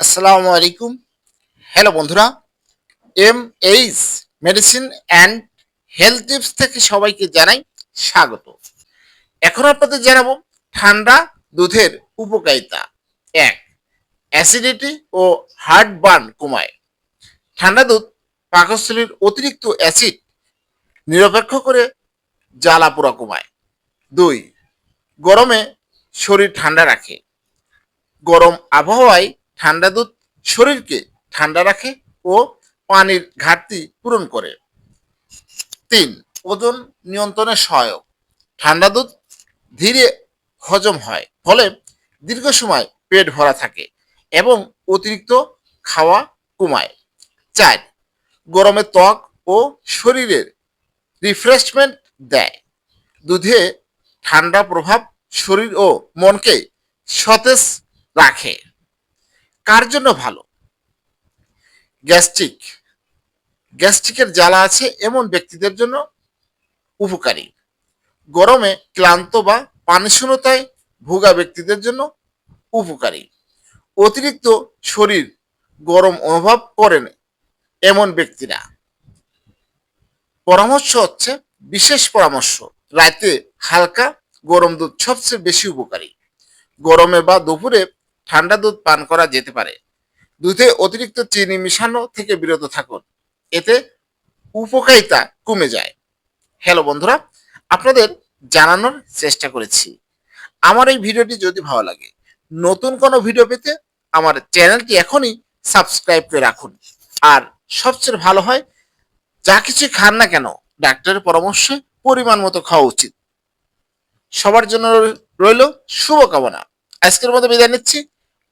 আসসালামু আলাইকুম। হ্যালো বন্ধুরা। M H medicine and health tips থেকে সবাইকে জানাই স্বাগত। এখন আপনাদের জানাব ঠান্ডা দুধের উপকারিতা। এক অ্যাসিডিটি ও হার্ট বার্ন কমায়। ঠান্ডা দুধ পাকস্থলীর অতিরিক্ত অ্যাসিড নিরপেক্ষ করে জ্বালা পোড়া কমায়। দুই, গরমে শরীর ঠান্ডা রাখে। গরম আবহাওয়ায় ঠান্ডা দুধ শরীরকে ঠান্ডা রাখে ও পানির ঘাটতি পূরণ করে। তিন, ওজন নিয়ন্ত্রণে সহায়ক। ঠান্ডা দুধ ধীরে হজম হয়, ফলে দীর্ঘ সময় পেট ভরা থাকে এবং অতিরিক্ত খাওয়া কমায়। চার, গরমে ত্বক ও শরীরের রিফ্রেশমেন্ট দেয়। দুধে ঠান্ডা প্রভাব শরীর ও মনকে সতেজ রাখে। কার জন্য ভালো? গ্যাস্ট্রিক। গ্যাস্ট্রিকের জ্বালা আছে এমন ব্যক্তিদের জন্য উপকারী। গরমে ক্লান্ত বা পানিশূন্যতায় ভোগা ব্যক্তিদের জন্য উপকারী। অতিরিক্ত শরীর গরম অনুভব করেন এমন ব্যক্তিরা। পরামর্শ হচ্ছে, বিশেষ পরামর্শ রাতে হালকা গরম দুধ সবচেয়ে বেশি উপকারী। গরমে বা দুপুরে ঠান্ডা দুধ পান করা যেতে পারে। দুধে অতিরিক্ত চিনি মিশানো থেকে বিরত থাকুন। এতে উপকারিতা কমে যায়। হ্যালো বন্ধুরা, আপনাদের জানানোর চেষ্টা করেছি। আমার এই ভিডিওটি যদি ভালো লাগে, নতুন কোনো ভিডিও পেতে আমার চ্যানেলটি এখনই সাবস্ক্রাইব করে রাখুন। আর সবচেয়ে ভালো হয়, যা কিছু খান না কেন, ডাক্তারের পরামর্শে পরিমাণ মতো খাওয়া উচিত। সবার জন্য রইল শুভকামনা। আজকের মতো বিদায় নিচ্ছি।